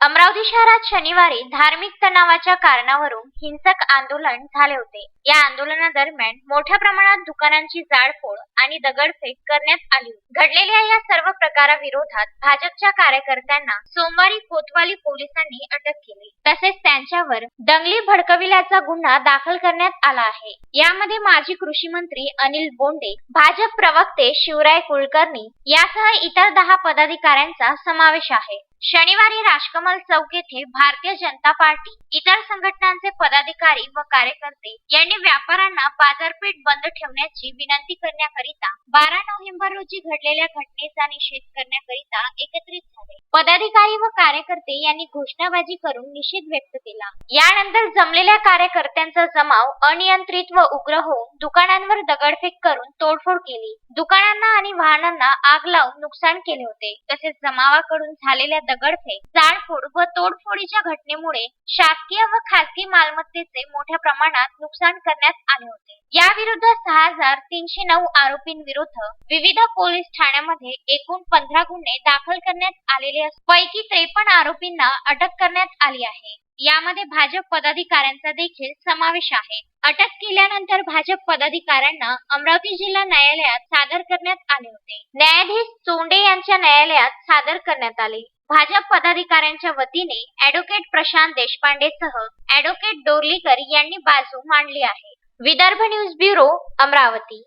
अमरावती शहरात शनिवारी धार्मिक तणावाच्या कारणावरून हिंसक आंदोलन झाले होते. या आंदोलनादरम्यान मोठ्या प्रमाणात दुकानांची जाळपोळ आणि दगडफेक करण्यात आली घडलेल्या या सर्व प्रकाराविरोधात भाजपच्या कार्यकर्त्यांना सोमवारी कोतवाली पोलिसांनी अटक केली. तसेच त्यांच्यावर दंगली भडकविल्याचा गुन्हा दाखल करण्यात आला आहे. यामध्ये माजी कृषी मंत्री अनिल बोंडे भाजप प्रवक्ते शिवराय कुलकर्णी यासह इतर दहा पदाधिकाऱ्यांचा समावेश आहे. शनिवारी राजकमल चौक येथे भारतीय जनता पार्टी इतर संघटनांचे पदाधिकारी व कार्यकर्ते यांनी व्यापाऱ्यांना बाजारपेठ बंद ठेवण्याची विनंती करण्याकरिता बारा नोव्हेंबर रोजी घडलेल्या घटनेचा निषेध करण्याकरिता एकत्रित झाले. पदाधिकारी व कार्यकर्ते यांनी घोषणाबाजी करून निषेध व्यक्त केला. यानंतर जमलेल्या कार्यकर्त्यांचा जमाव अनियंत्रित व उग्र होऊन दुकानांवर दगडफेक करून तोडफोड केली. दुकानांना आणि वाहनांना आग लावून नुकसान केले होते. तसेच जमावाकडून झालेल्या दगडफेक जाळफोड व तोडफोडीच्या घटनेमुळे शासकीय व खासगी मालमत्तेचे मोठ्या प्रमाणात नुकसान करण्यात आले होते. या विरुद्ध सहा हजार तीनशे नऊ आरोपींविरुद्ध विविध पोलीस ठाण्यामध्ये एकूण पंधरा गुन्हे दाखल करण्यात आलेले असून पैकी त्रेपन्न आरोपींना अटक करण्यात आली आहे. यामध्ये भाजप पदाधिकाऱ्यांचा देखील समावेश आहे. अटक केल्यानंतर भाजप पदाधिकाऱ्यांना अमरावती जिल्हा न्यायालयात सादर करण्यात आले होते. न्यायाधीश चोंडे यांच्या न्यायालयात सादर करण्यात आले. भाजप पदाधिकाऱ्यांच्या वतीने अॅडव्होकेट प्रशांत देशपांडेसह अॅडव्होकेट डोरलीकर यांनी बाजू मांडली आहे. Vidarbha news bureau Amravati.